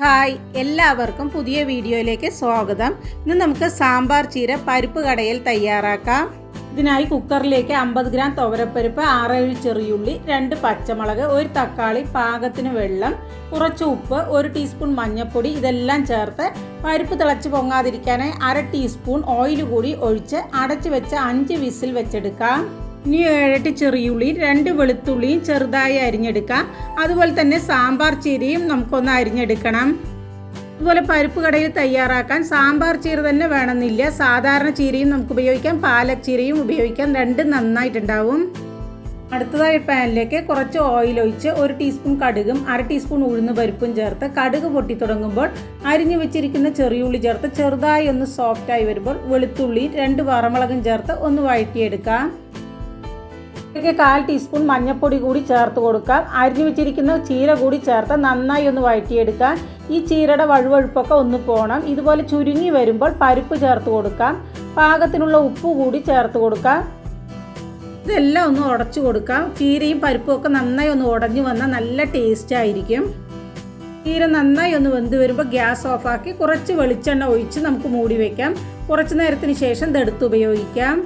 Hi എല്ലാവർക്കും പുതിയ വീഡിയോയിലേക്ക് സ്വാഗതം. ഇന്ന് നമുക്ക് സാമ്പാർ ചീര പരിപ്പ് കടയിൽ തയ്യാറാക്കാം. ഇതിനായി കുക്കറിലേക്ക് അമ്പത് ഗ്രാം തുവരപ്പരിപ്പ് ആറേഴ് ചെറിയുള്ളി രണ്ട് പച്ചമുളക് ഒരു തക്കാളി പാകത്തിന് വെള്ളം കുറച്ച് ഉപ്പ് ഒരു ടീസ്പൂൺ മഞ്ഞൾപ്പൊടി ഇതെല്ലാം ചേർത്ത് പരിപ്പ് തിളച്ച് പൊങ്ങാതിരിക്കാനായി അര ടീസ്പൂൺ ഓയിൽ കൂടി ഒഴിച്ച് അടച്ചു വെച്ച് അഞ്ച് വിസിൽ വെച്ചെടുക്കാം. ഇനി ഏഴെട്ട് ചെറിയുള്ളിയും രണ്ട് വെളുത്തുള്ളിയും ചെറുതായി അരിഞ്ഞെടുക്കാം. അതുപോലെ തന്നെ സാമ്പാർ ചീരയും നമുക്കൊന്ന് അരിഞ്ഞെടുക്കണം. അതുപോലെ പരിപ്പ് കടയിൽ തയ്യാറാക്കാൻ സാമ്പാർ ചീര തന്നെ വേണമെന്നില്ല. സാധാരണ ചീരയും നമുക്ക് ഉപയോഗിക്കാം. പാലക് ചീരയും ഉപയോഗിക്കാം. രണ്ടും നന്നായിട്ടുണ്ടാവും. അടുത്തതായി പാനിലേക്ക് കുറച്ച് ഓയിൽ ഒഴിച്ച് ഒരു ടീസ്പൂൺ കടുകും അര ടീസ്പൂൺ ഉഴുന്ന് പരിപ്പും ചേർത്ത് കടുക് പൊട്ടി തുടങ്ങുമ്പോൾ അരിഞ്ഞു വെച്ചിരിക്കുന്ന ചെറിയുള്ളി ചേർത്ത് ചെറുതായി ഒന്ന് സോഫ്റ്റായി വരുമ്പോൾ വെളുത്തുള്ളി രണ്ട് വറമുളകും ചേർത്ത് ഒന്ന് വഴറ്റിയെടുക്കാം. ഇതിലേക്ക് കാൽ ടീസ്പൂൺ മഞ്ഞൾപ്പൊടി കൂടി ചേർത്ത് കൊടുക്കാം. അരിഞ്ഞു വെച്ചിരിക്കുന്ന ചീര കൂടി ചേർത്ത് നന്നായി ഒന്ന് വഴറ്റിയെടുക്കാം. ഈ ചീരയുടെ വഴുവഴുപ്പൊക്കെ ഒന്ന് പോകണം ഇതുപോലെ ചുരുങ്ങി വരുമ്പോൾ പരിപ്പ് ചേർത്ത് കൊടുക്കാം. പാകത്തിനുള്ള ഉപ്പ് കൂടി ചേർത്ത് കൊടുക്കാം. ഇതെല്ലാം ഒന്ന് ഉടച്ചു കൊടുക്കാം. ചീരയും പരിപ്പും ഒക്കെ നന്നായി ഒന്ന് ഉടഞ്ഞു വന്നാൽ നല്ല ടേസ്റ്റ് ആയിരിക്കും. ചീര നന്നായി ഒന്ന് വെന്ത് വരുമ്പോൾ ഗ്യാസ് ഓഫാക്കി കുറച്ച് വെളിച്ചെണ്ണ ഒഴിച്ച് നമുക്ക് മൂടി വയ്ക്കാം കുറച്ച് നേരത്തിന് ശേഷം ഇതെടുത്ത് ഉപയോഗിക്കാം.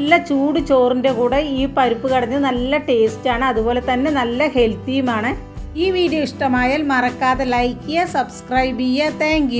നല്ല ചൂട് ചോറിന്റെ കൂടെ ഈ പരിപ്പ് കടഞ്ഞ് നല്ല ടേസ്റ്റാണ് അതുപോലെ തന്നെ നല്ല ഹെൽത്തിയുമാണ് ഈ വീഡിയോ ഇഷ്ടമായാൽ മറക്കാതെ ലൈക്ക് ചെയ്യുക സബ്സ്ക്രൈബ് ചെയ്യുക. താങ്ക്